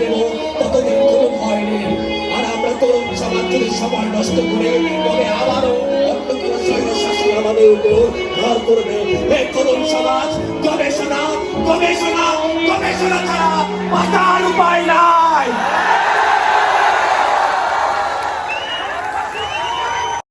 দেব, ততদিন কোনো ভয় নেই। আর আমরা তো সমাজ যদি সময় নষ্ট করে তবে আবারও অন্য কোনো স্বৈর শাসন আমাদের উপর ভর করবে। এই তরুণ সমাজ, গবেষণা গবেষণা গবেষণা ছাড়া বাঁচার উপায়